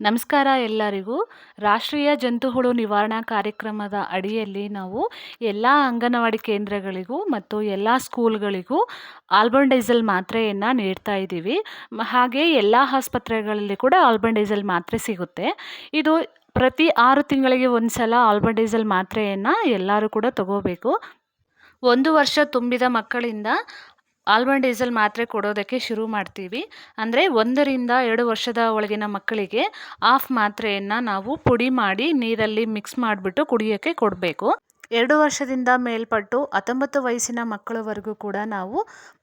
ನಮಸ್ಕಾರ ಎಲ್ಲರಿಗೂ. ರಾಷ್ಟ್ರೀಯ ಜಂತುಹುಳು ನಿವಾರಣಾ ಕಾರ್ಯಕ್ರಮದ ಅಡಿಯಲ್ಲಿ ನಾವು ಎಲ್ಲ ಅಂಗನವಾಡಿ ಕೇಂದ್ರಗಳಿಗೂ ಮತ್ತು ಎಲ್ಲ ಸ್ಕೂಲ್ಗಳಿಗೂ ಆಲ್ಬಂಡೈಸಲ್ ಮಾತ್ರೆಯನ್ನು ನೀಡ್ತಾ ಇದ್ದೀವಿ. ಹಾಗೆ ಎಲ್ಲ ಆಸ್ಪತ್ರೆಗಳಲ್ಲಿ ಕೂಡ ಆಲ್ಬಂಡೈಸಲ್ ಮಾತ್ರೆ ಸಿಗುತ್ತೆ. ಇದು ಪ್ರತಿ ಆರು ತಿಂಗಳಿಗೆ ಒಂದು ಸಲ ಆಲ್ಬಂಡೈಸಲ್ ಮಾತ್ರೆಯನ್ನು ಎಲ್ಲರೂ ಕೂಡ ತಗೋಬೇಕು. ಒಂದು ವರ್ಷ ತುಂಬಿದ ಮಕ್ಕಳಿಂದ ಆಲ್ಬಂಡೈಸಲ್ ಮಾತ್ರೆ ಕೊಡೋದಕ್ಕೆ ಶುರು ಮಾಡ್ತೀವಿ. ಅಂದರೆ ಒಂದರಿಂದ ಎರಡು ವರ್ಷದ ಒಳಗಿನ ಮಕ್ಕಳಿಗೆ ಆಫ್ ಮಾತ್ರೆಯನ್ನು ನಾವು ಪುಡಿ ಮಾಡಿ ನೀರಲ್ಲಿ ಮಿಕ್ಸ್ ಮಾಡಿಬಿಟ್ಟು ಕುಡಿಯೋಕ್ಕೆ ಕೊಡಬೇಕು. ಎರಡು ವರ್ಷದಿಂದ ಮೇಲ್ಪಟ್ಟು ಹತ್ತೊಂಬತ್ತು ವಯಸ್ಸಿನ ಮಕ್ಕಳವರೆಗೂ ಕೂಡ ನಾವು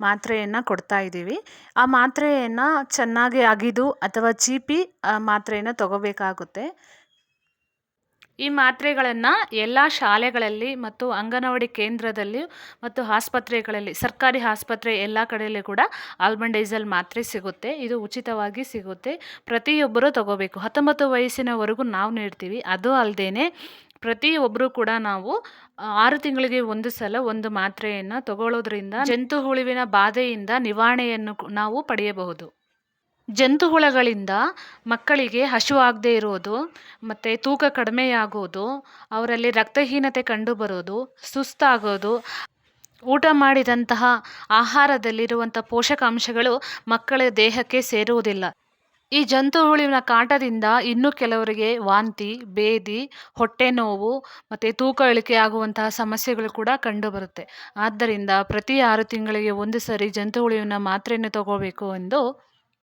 ಮಾತ್ರೆಯನ್ನು ಕೊಡ್ತಾ ಇದ್ದೀವಿ. ಆ ಮಾತ್ರೆಯನ್ನು ಚೆನ್ನಾಗಿ ಅಗಿದು ಅಥವಾ ಚೀಪಿ, ಆ ಮಾತ್ರೆಯನ್ನು ತಗೋಬೇಕಾಗುತ್ತೆ. ಈ ಮಾತ್ರೆಗಳನ್ನು ಎಲ್ಲ ಶಾಲೆಗಳಲ್ಲಿ ಮತ್ತು ಅಂಗನವಾಡಿ ಕೇಂದ್ರದಲ್ಲಿ ಮತ್ತು ಆಸ್ಪತ್ರೆಗಳಲ್ಲಿ, ಸರ್ಕಾರಿ ಆಸ್ಪತ್ರೆ ಎಲ್ಲ ಕಡೆಯಲ್ಲೂ ಕೂಡ ಆಲ್ಬಂಡೈಸಲ್ ಮಾತ್ರೆ ಸಿಗುತ್ತೆ. ಇದು ಉಚಿತವಾಗಿ ಸಿಗುತ್ತೆ. ಪ್ರತಿಯೊಬ್ಬರು ತಗೋಬೇಕು. ಹತ್ತೊಂಬತ್ತು ವಯಸ್ಸಿನವರೆಗೂ ನಾವು ನೀಡ್ತೀವಿ. ಅದು ಅಲ್ಲದೇ ಪ್ರತಿಯೊಬ್ಬರು ಕೂಡ ನಾವು ಆರು ತಿಂಗಳಿಗೆ ಒಂದು ಸಲ ಒಂದು ಮಾತ್ರೆಯನ್ನು ತಗೊಳ್ಳೋದ್ರಿಂದ ಜಂತು ಹುಳುವಿನ ಬಾಧೆಯಿಂದ ನಿವಾರಣೆಯನ್ನು ನಾವು ಪಡೆಯಬಹುದು. ಜಂತುಹುಳಗಳಿಂದ ಮಕ್ಕಳಿಗೆ ಹಸಿವಾಗದೇ ಇರೋದು, ಮತ್ತು ತೂಕ ಕಡಿಮೆಯಾಗೋದು, ಅವರಲ್ಲಿ ರಕ್ತಹೀನತೆ ಕಂಡುಬರೋದು, ಸುಸ್ತಾಗೋದು, ಊಟ ಮಾಡಿದಂತಹ ಆಹಾರದಲ್ಲಿರುವಂಥ ಪೋಷಕಾಂಶಗಳು ಮಕ್ಕಳ ದೇಹಕ್ಕೆ ಸೇರುವುದಿಲ್ಲ. ಈ ಜಂತುಹುಳುವಿನ ಕಾಟದಿಂದ ಇನ್ನೂ ಕೆಲವರಿಗೆ ವಾಂತಿ, ಬೇದಿ, ಹೊಟ್ಟೆ ನೋವು, ಮತ್ತು ತೂಕ ಇಳಿಕೆ ಆಗುವಂತಹ ಸಮಸ್ಯೆಗಳು ಕೂಡ ಕಂಡುಬರುತ್ತೆ. ಆದ್ದರಿಂದ ಪ್ರತಿ ಆರು ತಿಂಗಳಿಗೆ ಒಂದು ಸರಿ ಜಂತುಹುಳುವಿನ ಮಾತ್ರೆಯನ್ನು ತಗೋಬೇಕು ಎಂದು